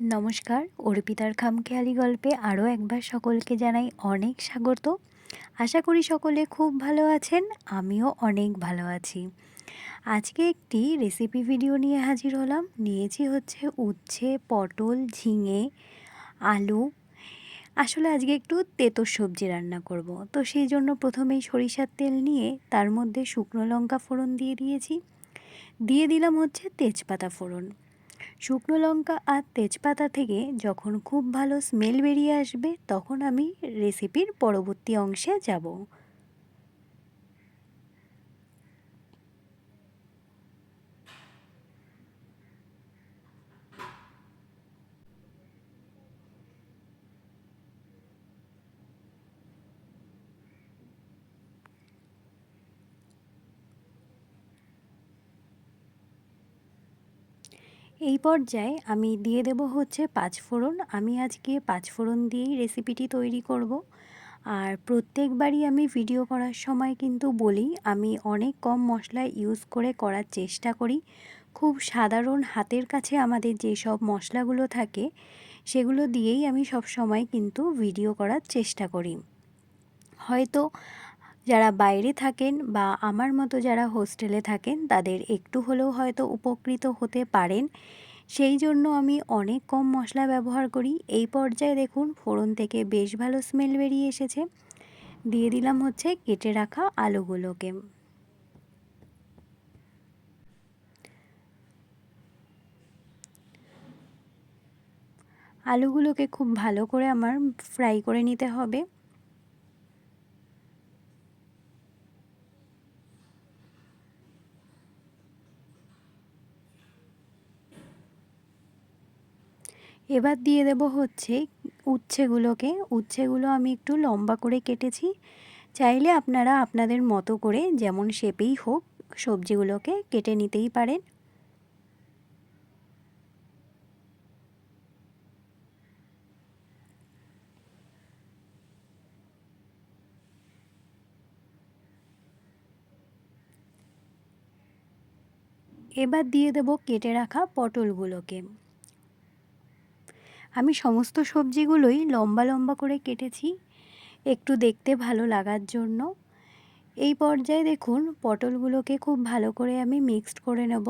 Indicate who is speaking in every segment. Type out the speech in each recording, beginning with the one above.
Speaker 1: নমস্কার, অর্পিতার খামখেয়ালি গল্পে আরও একবার সকলকে জানাই অনেক স্বাগত। আশা করি সকলে খুব ভালো আছেন, আমিও অনেক ভালো আছি। আজকে একটি রেসিপি ভিডিও নিয়ে হাজির হলাম। নিয়েছি হচ্ছে উচ্ছে, পটল, ঝিঙে, আলু। আসলে আজকে একটু তেতো সবজি রান্না করব। তো সেই জন্য প্রথমেই সরিষার তেল নিয়ে তার মধ্যে শুকনো লঙ্কা ফোড়ন দিয়ে দিয়েছি। দিয়ে দিলাম হচ্ছে তেজপাতা ফোড়ন। শুকনো লঙ্কা আর তেজপাতা থেকে যখন খুব ভালো স্মেল বেরিয়ে আসবে, তখন আমি রেসিপির পরবর্তী অংশে যাব। এই পর্যায়ে আমি দিয়ে দেব হচ্ছে পাঁচফোড়ন আমি আজকে পাঁচফোড়ন দিয়েই রেসিপিটি তৈরি করব। আর প্রত্যেকবারই আমি ভিডিও করার সময় কিন্তু বলি, আমি অনেক কম মশলা ইউজ করে করার চেষ্টা করি। খুব সাধারণ হাতের কাছে আমাদের যেসব মশলাগুলো থাকে, সেগুলো দিয়েই আমি সব সময় কিন্তু ভিডিও করার চেষ্টা করি। হয়তো যারা বাইরে থাকেন বা আমার মতো যারা হোস্টেলে থাকেন, তাদের একটু হলেও হয়তো উপকৃত হতে পারেন। সেই জন্য আমি অনেক কম মশলা ব্যবহার করি। এই পর্যায়ে দেখুন, ফোড়ন থেকে বেশ ভালো স্মেল বেরিয়ে এসেছে। দিয়ে দিলাম হচ্ছে কেটে রাখা আলুগুলোকে। আলুগুলোকে খুব ভালো করে আমার ফ্রাই করে নিতে হবে। এবার দিয়ে দেব হচ্ছে উচ্ছেগুলোকে। উচ্ছেগুলো আমি একটু লম্বা করে কেটেছি। চাইলে আপনারা আপনাদের মতো করে যেমন শেপেই হোক সবজিগুলোকে কেটে নিতেই পারেন। এবার দিয়ে দেব কেটে রাখা পটলগুলোকে। আমি সমস্ত সবজিগুলোই লম্বা লম্বা করে কেটেছি, একটু দেখতে ভালো লাগার জন্য। এই পর্যায়ে দেখুন, পটলগুলোকে খুব ভালো করে আমি মিক্সড করে নেব।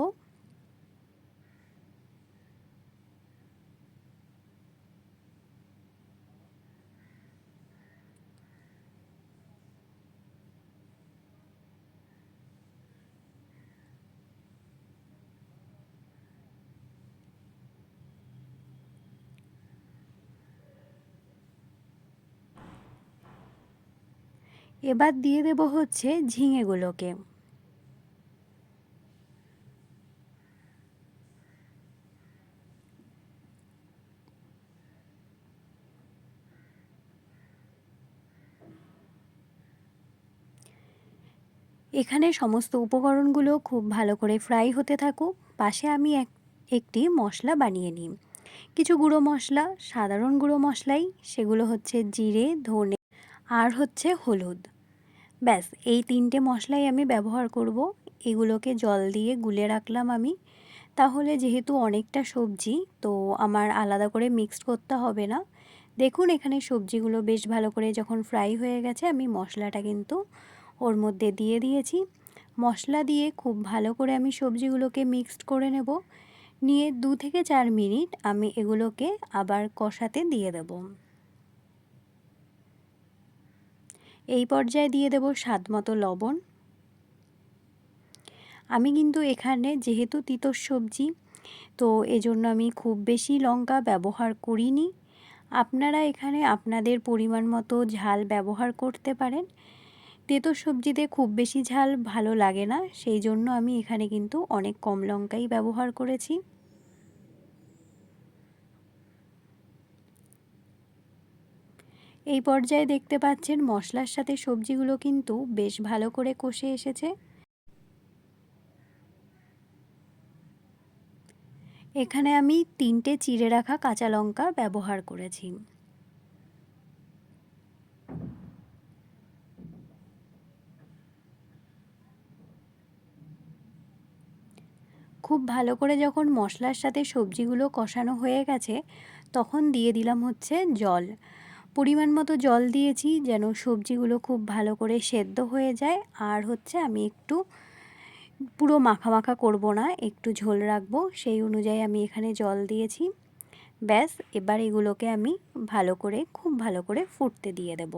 Speaker 1: এবার দিয়ে দেব হচ্ছে ঝিঙেগুলোকে। এখানে সমস্ত উপকরণগুলো খুব ভালো করে ফ্রাই হতে থাকুক। পাশে আমি এক, একটি মশলা বানিয়ে নিই। কিছু গুঁড়ো মশলা, সাধারণ গুঁড়ো মশলাই, সেগুলো হচ্ছে জিরে, ধনে আর হচ্ছে হলুদ। ব্যাস, এই তিনটে মশলাই আমি ব্যবহার করব। এগুলোকে জল দিয়ে গুলে রাখলাম আমি। তাহলে যেহেতু অনেকটা সবজি, তো আমার আলাদা করে মিক্সড করতে হবে না। দেখুন, এখানে সবজিগুলো বেশ ভালো করে যখন ফ্রাই হয়ে গেছে, আমি মশলাটা কিন্তু ওর মধ্যে দিয়ে দিয়েছি। মশলা দিয়ে খুব ভালো করে আমি সবজিগুলোকে মিক্সড করে নেব। নিয়ে দু থেকে চার মিনিট আমি এগুলোকে আবার কষাতে দিয়ে দেবো। এই পর্যায়ে দিয়ে দেব স্বাদ মতো লবণ। আমি কিন্তু এখানে যেহেতু তিতর সবজি, তো এজন্য আমি খুব বেশি লঙ্কা ব্যবহার করিনি। আপনারা এখানে আপনাদের পরিমাণ মতো ঝাল ব্যবহার করতে পারেন। তেতো সবজিতে খুব বেশি ঝাল ভালো লাগে না সেই জন্য আমি এখানে কিন্তু অনেক কম লঙ্কাই ব্যবহার করেছি। এই পর্যায়ে দেখতে পাচ্ছেন মশলার সাথে সবজিগুলো কিন্তু বেশ ভালো করে কষে এসেছে। এখানে আমি তিনটে চিড়ে রাখা কাঁচা লঙ্কা ব্যবহার করেছি। খুব ভালো করে যখন মশলার সাথে সবজিগুলো কষানো হয়ে গেছে, তখন দিয়ে দিলাম হচ্ছে জল। পরিমাণ মতো জল দিয়েছি যেন সবজিগুলো খুব ভালো করে সেদ্ধ হয়ে যায়। আর হচ্ছে আমি একটু পুরো মাখা মাখা করব না, একটু ঝোল রাখব। সেই অনুযায়ী আমি এখানে জল দিয়েছি। ব্যাস, এবার এগুলোকে আমি ভালো করে, খুব ভালো করে ফুটতে দিয়ে দেব।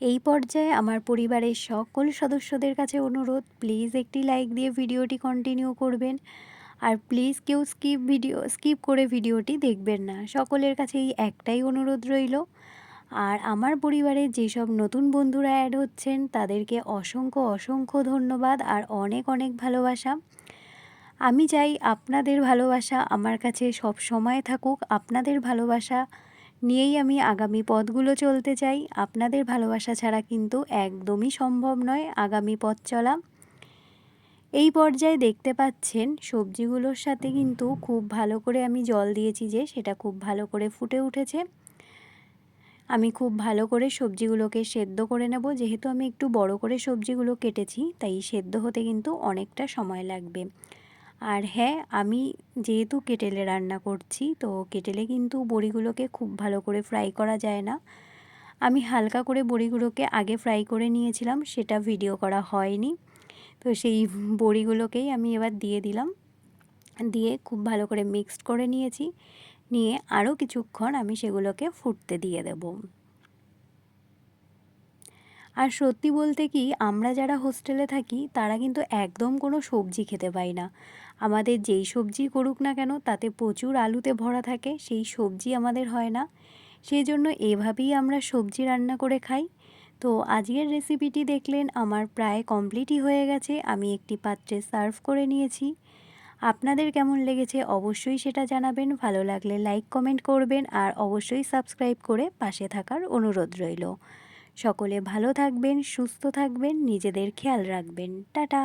Speaker 1: এই পর্যায়ে আমার পরিবারের সকল সদস্যদের কাছে অনুরোধ, প্লিজ একটি লাইক দিয়ে ভিডিওটি কন্টিনিউ করবেন। আর প্লিজ কেউ স্কিপ ভিডিও স্কিপ করে ভিডিওটি দেখবেন না। সকলের কাছে এই একটাই অনুরোধ রইল। আর আমার পরিবারে যেসব নতুন বন্ধুরা অ্যাড হচ্ছেন, তাদেরকে অসংখ্য অসংখ্য ধন্যবাদ আর অনেক অনেক ভালোবাসা। আমি চাই আপনাদের ভালোবাসা আমার কাছে সব সময় থাকুক। আপনাদের ভালোবাসা নিয়েই আমি আগামী পথগুলো চলতে চাই। আপনাদের ভালোবাসা ছাড়া কিন্তু একদমই সম্ভব নয় আগামী পথ চলা। এই পর্যায়ে দেখতে পাচ্ছেন সবজিগুলোর সাথে কিন্তু খুব ভালো করে আমি জল দিয়েছি যে সেটা খুব ভালো করে ফুটে উঠেছে। আমি খুব ভালো করে সবজিগুলোকে সেদ্ধ করে নেব। যেহেতু আমি একটু বড় করে সবজিগুলো কেটেছি, তাই সেদ্ধ হতে কিন্তু অনেকটা সময় লাগবে। আর হ্যাঁ আমি যেহেতু কেটেলে রান্না করছি, তো কেটেলে কিন্তু বড়িগুলোকে খুব ভালো করে ফ্রাই করা যায় না। আমি হালকা করে বড়িগুলোকে আগে ফ্রাই করে নিয়েছিলাম, সেটা ভিডিও করা হয়নি। তো সেই বড়িগুলোকেই আমি এবার দিয়ে দিলাম। দিয়ে খুব ভালো করে মিক্সড করে নিয়েছি। নিয়ে আরও কিছুক্ষণ আমি সেগুলোকে ফুটতে দিয়ে দেব। আর সত্যি বলতে কি, আমরা যারা হোস্টেলে থাকি, তারা কিন্তু একদম কোনো সবজি খেতে পাই না। আমাদের যেই সবজি করুক না কেন, তাতে প্রচুর আলুতে ভরা থাকে, সেই সবজি আমাদের হয় না। সেই জন্য এভাবেই আমরা সবজি রান্না করে খাই। তো আজকের রেসিপিটি দেখলেন আমার প্রায় কমপ্লিটই হয়ে গেছে, আমি একটি পাত্রে সার্ভ করে নিয়েছি। আপনাদের কেমন লেগেছে অবশ্যই সেটা জানাবেন, ভালো লাগলে লাইক কমেন্ট করবেন আর অবশ্যই সাবস্ক্রাইব করে পাশে থাকার অনুরোধ রইল। সকলে ভালো থাকবেন, সুস্থ থাকবেন, নিজেদের খেয়াল রাখবেন। টাটা!